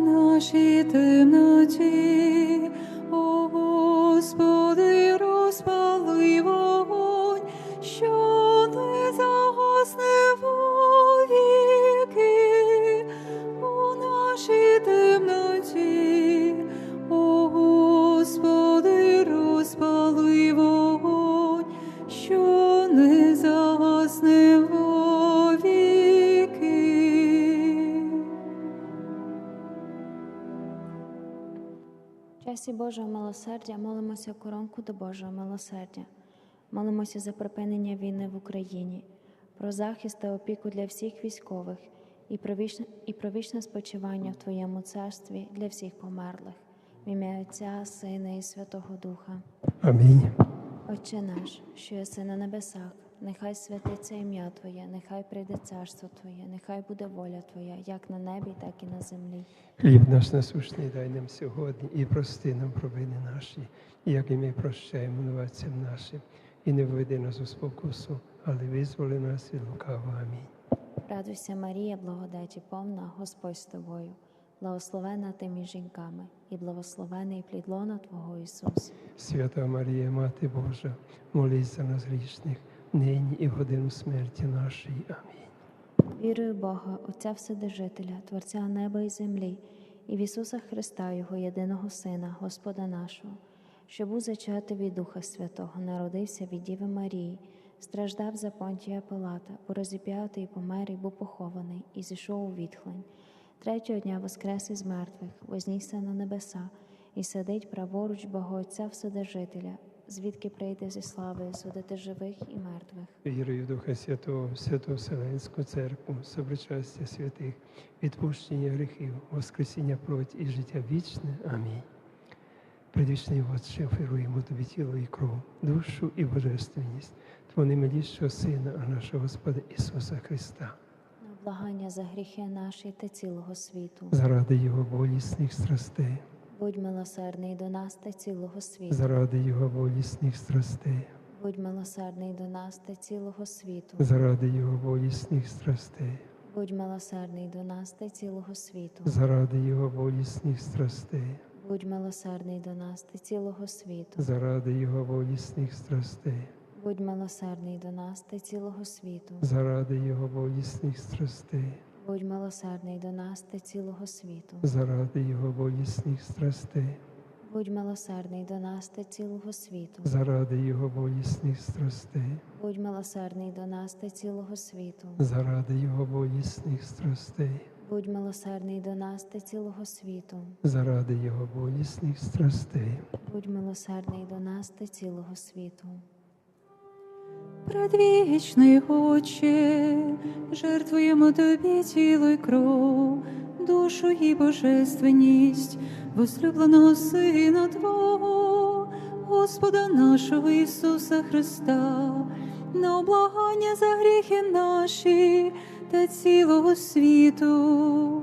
нашій темноті, о Господи, розпали вогонь, що В часі Божого милосердя молимося коронку до Божого милосердя. Молимося за припинення війни в Україні, про захист та опіку для всіх військових і про вічне, і про вічне спочивання в Твоєму царстві для всіх померлих. В ім'я Отця, Сина і Святого Духа. Амінь. Отче наш, що єси на небесах, нехай святиться ім'я Твоє, нехай прийде царство Твоє, нехай буде воля Твоя, як на небі, так і на землі. Хліб наш насущний дай нам сьогодні і прости нам провини наші, як і ми прощаємо винуватцям нашим, і не введи нас у спокусу, але визволи нас від лукавого. Амінь. Радуйся, Марія, благодаті повна, Господь з тобою, благословена ти між жінками, і благословений плід лона Твого Ісус. Свята Марія, Мати Божа, молись за нас грішних, нині і в годину смерті нашої. Амінь. Вірую Бога, Отця Вседержителя, Творця неба і землі, і в Ісуса Христа, Його єдиного Сина, Господа нашого, що був зачатий від Духа Святого, народився від Діви Марії, страждав за понтія Пилата, був розіп'ятий помер, і був похований, і зійшов у відхлень. Третього дня воскрес із мертвих, вознісся на небеса, і сидить праворуч Бога Отця Вседержителя, звідки прийде зі славою судити живих і мертвих. Вірую в Духа Святого, Святу Вселенську Церкву, собричастя святих, відпущення гріхів, воскресіння плоті і життя вічне. Амінь. Предвічний Отче, оферуємо тобі тіло і кров, душу і божественність, Твого немилішого Сина, а нашого Господа Ісуса Христа, На благання за гріхи наші та цілого світу. заради Його болісних страстей, Будь милосердний до нас та цілого світу. заради Його болісних страстей, Будь милосердний до нас та цілого світу. заради Його болісних страстей, Будь милосердний до нас та цілого світу. заради Його болісних страстей, Будь милосердний до нас та цілого світу. заради Його болісних страстей. Будь милосердний до нас та цілого світу. заради його болісних страстей, Будь милосердний до нас та цілого світу. заради його болісних страстей, Будь милосердний до нас та цілого світу. заради його болісних страстей, Будь милосердний до нас та цілого світу. заради його болісних страстей, Будь милосердний до нас та цілого світу. заради його болісних страстей, Будь милосердний до нас та цілого світу. Предвічний Отче, жертвуємо тобі тіло й кров, душу і божественність, возлюбленого Сина Твого, Господа нашого Ісуса Христа, на облагання за гріхи наші та цілого світу.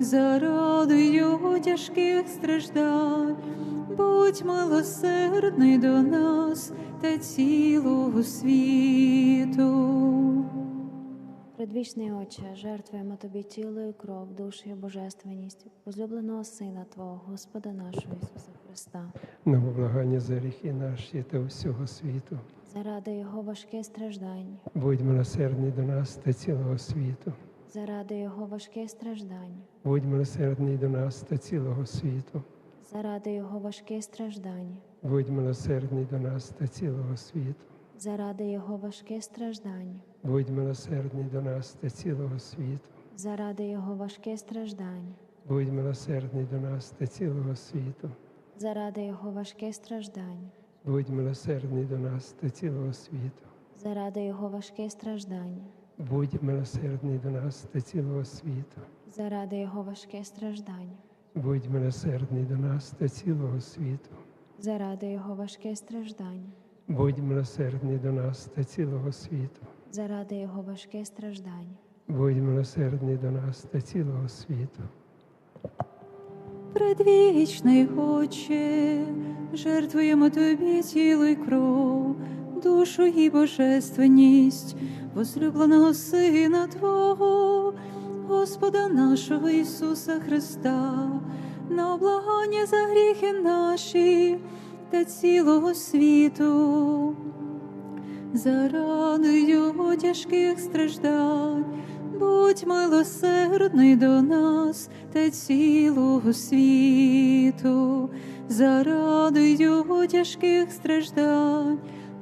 заради його тяжких страждань, будь милосердний до нас та цілого світу. Предвічний Отче, жертвуємо Тобі тіло і кров, душу і божественність, возлюбленого Сина Твого, Господа нашого Ісуса Христа, На облагання за гріхи наші та всього світу. заради Його важких страждань, Будь милосердний до нас та цілого світу. Заради Його важких страждань, Будь милосердний до нас та цілого світу. заради Його важких страждань, Будь милосердний до нас та цілого світу. заради Його важких страждань, Будь милосердний до нас та цілого світу. заради Його важких страждань, Будь милосердний до нас та цілого світу. заради Його важких страждань, Будь милосердний до нас та цілого світу. заради Його важких страждань, Будь милосердний до нас та цілого світу. заради Його важких страждань, Будь милосердний до нас та цілого світу. заради Його важких страждань, Будь милосердний до нас та цілого світу. заради Його важких страждань. Будь милосердний до нас та цілого світу. Предвічний Отче, жертвуємо Тобі тіло й кров, душу і божественність, возлюбленого Сина Твого, Господа нашого Ісуса Христа, на облагання за гріхи наші та цілого світу, заради Його тяжких страждань, будь милосердний до нас та цілого світу, заради Його тяжких страждань,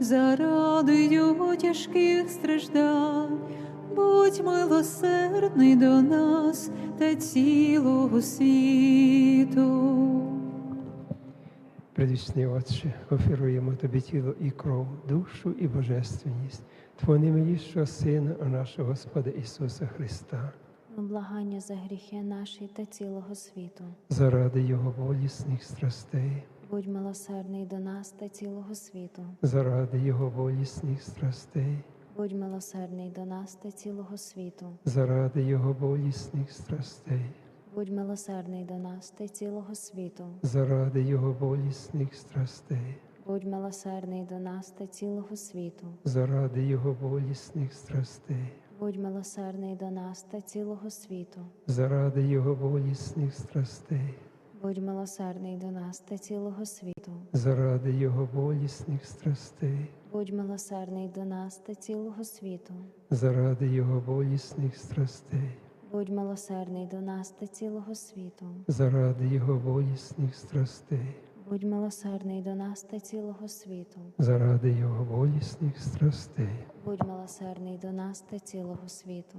заради його тяжких страждань, будь милосердний до нас та цілого світу. Предвічний Отче, оферуємо Тобі тіло і кров, душу і божественність, Твого немилішого Сина, а нашого Господа Ісуса Христа, благання за гріхи наші та цілого світу. заради Його болісних страстей, Будь милосердний до нас та цілого світу. заради Його болісних страстей, Будь милосердний до нас та цілого світу. заради Його болісних страстей, Будь милосердний до нас та цілого світу. заради Його болісних страстей, Будь милосердний до нас та цілого світу. заради Його болісних страстей, Будь милосердний до нас та цілого світу. заради Його болісних страстей, Будь милосердний до нас та цілого світу. заради Його болісних страстей, Будь милосердний до нас та цілого світу. заради Його болісних страстей, Будь милосердний до нас та цілого світу. заради Його болісних страстей, Будь милосердний до нас та цілого світу. заради Його болісних страстей. Будь милосердний до нас та цілого світу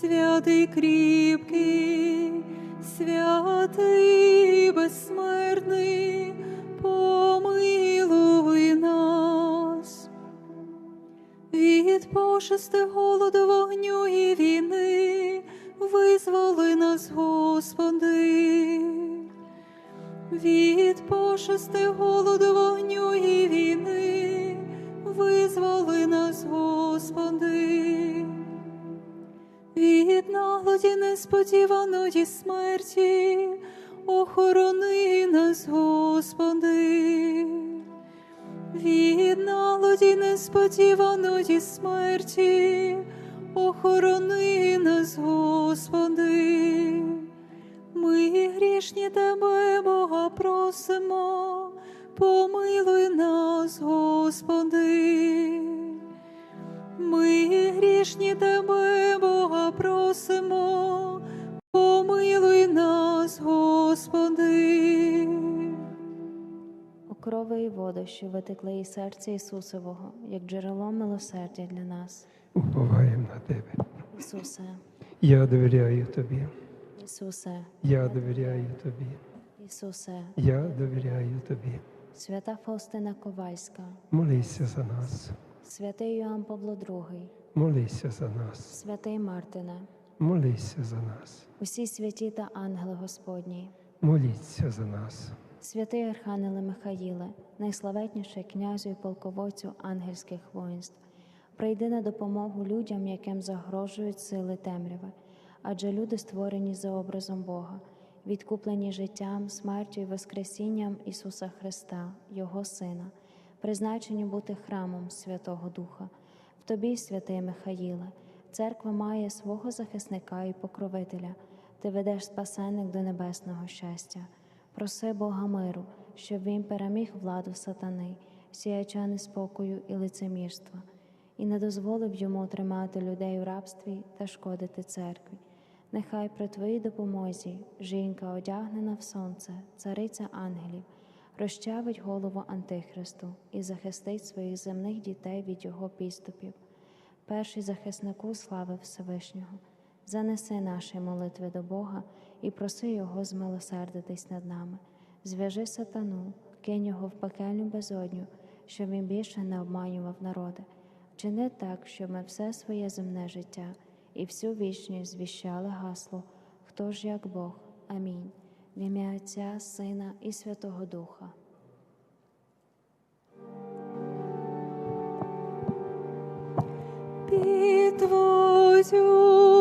святий кріпкий, святий безсмертний, помилуй нас. Від пошести голоду вогню і війни визволи нас, Господи. Від пошести голоду вогню і війни визволи нас, Господи. Від нагоді несподіваної смерті охорони нас, Господи. Від нагоді несподіваної смерті охорони нас, Господи. Ми грішні тебе, Бога, просимо, помилуй нас, Господи. Ми грішні тебе, Бога, просимо, помилуй нас, Господи. Окрови і воду, що витекли із серця Ісусового, як джерело милосердя для нас. Уповаємо на тебе. Ісусе, Я довіряю тобі. Ісусе, Я довіряю тобі. Ісусе, Я довіряю тобі. свята Фаустина Ковальська, Молися за нас. Святий Йоанн Павло II, Молися за нас. святий Мартине, Молися за нас. усі святі та ангели Господні, Моліться за нас. святий Архангеле Михаїле, найславетніший князю і полководцю ангельських воїнств, прийди на допомогу людям, яким загрожують сили темряви, адже люди створені за образом Бога, відкуплені життям, смертю і воскресінням Ісуса Христа, Його Сина, призначені бути храмом Святого Духа. В тобі, святий Михаїле, церква має свого захисника і покровителя. Ти ведеш спасенник до небесного щастя. Проси Бога миру, щоб він переміг владу сатани, сіяча неспокою і лицемірства, і не дозволив йому тримати людей у рабстві та шкодити церкві. Нехай при твоїй допомозі жінка, одягнена в сонце, цариця ангелів, розчавить голову Антихристу і захистить своїх земних дітей від його підступів. Перший захиснику слави Всевишнього, занеси наші молитви до Бога і проси Його змилосердитись над нами. Зв'яжи сатану, кинь його в пекельну безодню, щоб він більше не обманював народи. Вчини так, щоб ми все своє земне життя і всю вічність звіщали гасло, хто ж як Бог. Амінь. В ім'я Отця, Сина і Святого Духа. Під Твою